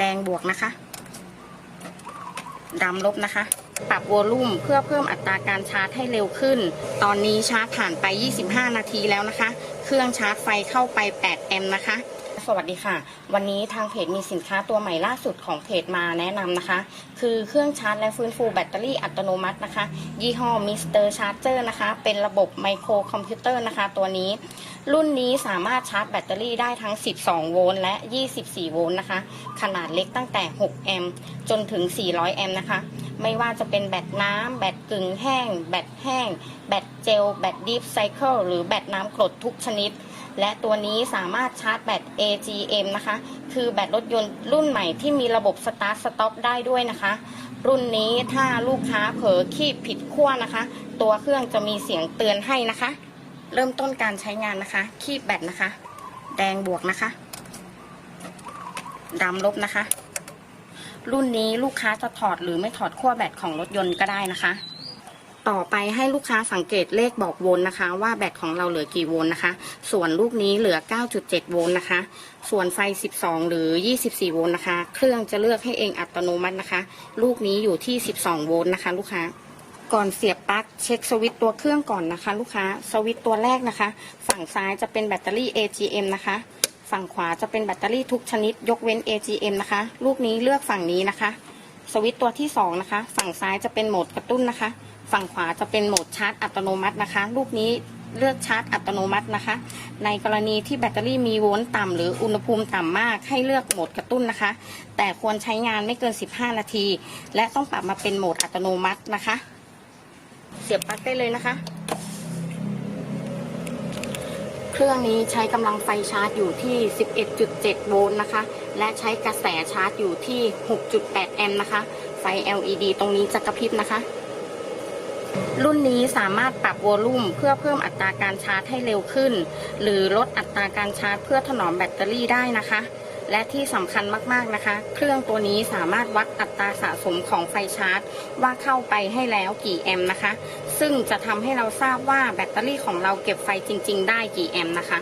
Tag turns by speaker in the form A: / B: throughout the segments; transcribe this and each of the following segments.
A: แดงบวกนะคะดำลบนะคะ ปรับวอลลุ่มเพื่อเพิ่มอัตราการชาร์จให้เร็วขึ้น ตอนนี้ชาร์จผ่านไป 25 นาทีแล้วนะคะ เครื่องชาร์จไฟเข้าไป 8 แอมป์นะคะ สวัสดีค่ะ วันนี้ทางเพจมีสินค้าตัวใหม่ล่าสุดของเพจมาแนะนำนะคะ คือเครื่องชาร์จและฟื้นฟูแบตเตอรี่อัตโนมัตินะคะ ยี่ห้อมิสเตอร์ชาร์เจอร์นะคะ เป็นระบบไมโครคอมพิวเตอร์นะคะตัวนี้ รุ่นนี้สามารถชาร์จแบตเตอรี่ได้ทั้ง 12 โวลต์และ 24 โวลต์นะคะ ขนาดเล็กตั้งแต่ 6 แอมป์จนถึง 400 แอมป์นะคะ ไม่ว่าจะเป็นแบตน้ำแบตกึ่งแห้ง แบตแห้ง แบตเจล แบตดีฟไซเคิลหรือแบตน้ำกรดทุกชนิด และตัวนี้สามารถชาร์จแบต AGM นะคะ คือแบตรถยนต์รุ่นใหม่ที่มีระบบสตาร์ทสต็อปได้ด้วยนะคะ รุ่นนี้ถ้าลูกค้าเผลอคีบผิดขั้วนะคะ ตัวเครื่องจะมีเสียงเตือนให้นะคะ เริ่มต้นการใช้งานนะคะ คีบแบตนะคะ แดงบวกนะคะดำลบนะคะ รุ่นนี้ลูกค้าจะถอดหรือไม่ถอดขั้วแบตของรถยนต์ก็ได้นะคะ ต่อไปให้ลูกค้าสังเกตเลขบอกโวลต์นะคะ ว่าแบตของเราเหลือกี่โวลต์นะคะ ส่วนลูกนี้เหลือ 9.7 โวลต์นะคะ ส่วนไฟ 12 หรือ 24 โวลต์นะคะ เครื่องจะเลือกให้เองอัตโนมัตินะคะ ลูกนี้อยู่ที่ 12 โวลต์นะคะ ลูกค้าก่อนเสียบปลั๊กเช็คสวิตตัวเครื่องก่อนนะคะ ลูกค้าสวิตตัวแรกนะคะ ฝั่งซ้ายจะเป็นแบตเตอรี่ AGM นะคะ ฝั่งขวาจะเป็นแบตเตอรี่ทุกชนิด ยกเว้น AGM นะคะ ลูกนี้เลือกฝั่งนี้นะคะ สวิตตัวที่2นะคะ ฝั่งซ้ายจะเป็นโหมดกระตุ้นนะคะ ฝั่งขวาจะเป็นโหมดชาร์จอัตโนมัตินะคะ ลูกนี้เลือกชาร์จอัตโนมัตินะคะ ในกรณีที่แบตเตอรี่มีโวลต์ต่ำหรืออุณหภูมิต่ำมากให้เลือกโหมดกระตุ้นนะคะ แต่ควรใช้งานไม่เกิน 15 นาที และต้องปรับมาเป็นโหมดอัตโนมัตินะคะ เสียบปลั๊กได้เลยนะคะ เครื่องนี้ใช้กำลังไฟชาร์จอยู่ที่ 11.7 โวลต์นะคะ และใช้กระแสชาร์จอยู่ที่ 6.8 แอมป์นะคะ ไฟ LED ตรงนี้จะกระพริบนะคะ รุ่นนี้สามารถปรับวอลลุ่มเพื่อเพิ่มอัตราการชาร์จให้เร็วขึ้น หรือลดอัตราการชาร์จเพื่อถนอมแบตเตอรี่ได้นะคะ และที่สำคัญมากๆนะคะ เครื่องตัวนี้สามารถวัดอัตราสะสมของไฟชาร์จ ว่าเข้าไปให้แล้วกี่แอมป์นะคะ ซึ่งจะทำให้เราทราบว่าแบตเตอรี่ของเราเก็บไฟจริง ๆ ได้กี่แอมป์นะคะ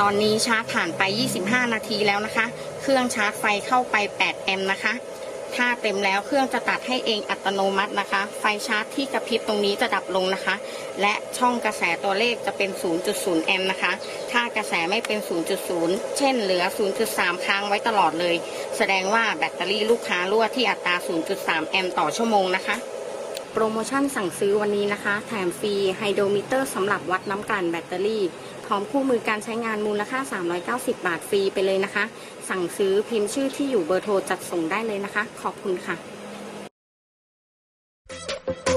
A: ตอนนี้ชาร์จผ่านไป 25 นาทีแล้วนะคะ เครื่องชาร์จไฟเข้าไป 8 แอมป์นะคะ ถ้าเต็มแล้วเครื่องจะตัดให้เองอัตโนมัตินะคะ ไฟชาร์จที่กระพริบตรงนี้จะดับลงนะคะ และช่องกระแสตัวเลขจะเป็น 0.0 แอมป์นะคะ ถ้ากระแสไม่เป็น 0.0 เช่นเหลือ 0.3 ค้างไว้ตลอดเลย แสดงว่าแบตเตอรี่ลูกค้ารั่วที่อัตรา 0.3 แอมป์ต่อชั่วโมงนะคะโปรโมชั่นสั่งซื้อวันนี้นะคะ แถมฟรีไฮโดรมิเตอร์สำหรับวัดน้ำกันแบตเตอรี่ ร้อมคู่มือการใช้งานมูลค่า 390 บาทฟรีไปเลยนะคะ สั่งซื้อพิมพ์ชื่อที่อยู่เบอร์โทรจัดส่งได้เลยนะคะ ขอบคุณค่ะ